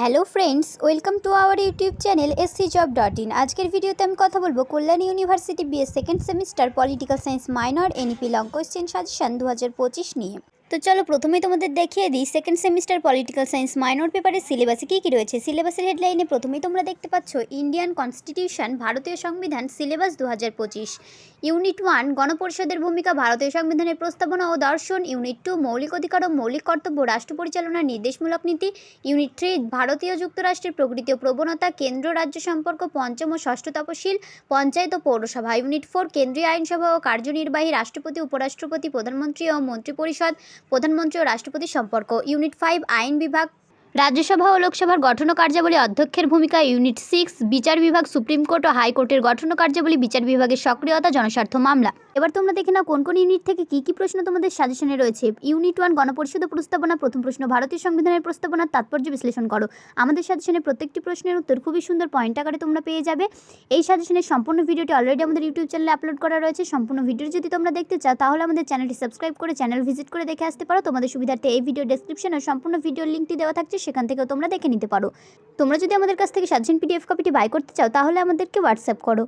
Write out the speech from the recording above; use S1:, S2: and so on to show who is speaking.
S1: Hello friends welcome to our YouTube channel SC job dot in আজকের ভিডিওতে আমি কথা বলব Kalyani university BA second semester political science minor NEP long question suggestion দু হাজার পঁচিশ নিয়ে। তো চলো প্রথমেই তোমাদের দেখিয়ে দিই second semester political science minor পেপারের সিলেবাসে কী কী রয়েছে? সিলেবাসের হেডলাইনে প্রথমেই তোমরা দেখতে পাচ্ছ ইন্ডিয়ান কনস্টিটিউশন ভারতীয় সংবিধান সিলেবাস দু হাজার পঁচিশ। ইউনিট ওয়ান গণপরিষদের ভূমিকা, ভারতীয় সংবিধানের প্রস্তাবনা ও দর্শন। ইউনিট টু মৌলিক অধিকার ও মৌলিক কর্তব্য, রাষ্ট্র পরিচালনার নির্দেশমূলক নীতি। ইউনিট থ্রি ভারতীয় যুক্তরাষ্ট্রের প্রকৃতি ও প্রবণতা, কেন্দ্র রাজ্য সম্পর্ক, পঞ্চম ও ষষ্ঠ তপশিল, পঞ্চায়েত ও পৌরসভা। ইউনিট ফোর কেন্দ্রীয় আইনসভা ও কার্যনির্বাহী রাষ্ট্রপতি, উপরাষ্ট্রপতি, প্রধানমন্ত্রী ও মন্ত্রিপরিষদ। প্রধানমন্ত্রী ও রাষ্ট্রপতি সম্পর্ক। ইউনিট ফাইভ আইন বিভাগ রাজ্যসভা ও লোকসভার গঠন কার্যাবলী অধ্যক্ষের ভূমিকা ইউনিট সিক্স, বিচার বিভাগ, সুপ্রিম কোর্ট ও হাইকোর্টের গঠন কার্যাবলী, বিচার বিভাগের সক্রিয়তা, জনস্বার্থ মামলা। এবার তোমরা দেখে নাও কোন কোন ইউনিট থেকে কী কী প্রশ্ন তোমাদের সাজেশনে রয়েছে। ইউনিট ওয়ান, গণপরিষদ প্রস্তাবনা প্রথম প্রশ্ন, ভারতীয় সংবিধানের প্রস্তাবনার তাৎপর্য বিশ্লেষণ করো। আমাদের সাজেশনে প্রত্যেকটি প্রশ্নের উত্তর খুবই সুন্দর পয়েন্ট আকারে তোমরা পেয়ে যাবে। এই সাজেশনের সম্পূর্ণ ভিডিওটি অলরেডি আমাদের ইউটিউব চ্যানেলে আপলোড করা রয়েছে। সম্পূর্ণ ভিডিও যদি তোমরা দেখতে চাও, তাহলে আমাদের চ্যানেলটি সাবস্ক্রাইব করে চ্যানেল ভিজিট করে দেখে আসতে পারো। তোমাদের সুবিধার্থে এই ভিডিও ডেসক্রিপশনে সম্পূর্ণ ভিডিওর লিঙ্কটি দেওয়া থাকছে। সেখান থেকেও তোমরা দেখে নিতে পারো। তোমরা যদি আমাদের কাছ থেকে স্বাধীন পিডিএফ কপিটি বাই করতে চাও, তাহলে আমাদেরকে হোয়াটসঅ্যাপ করো।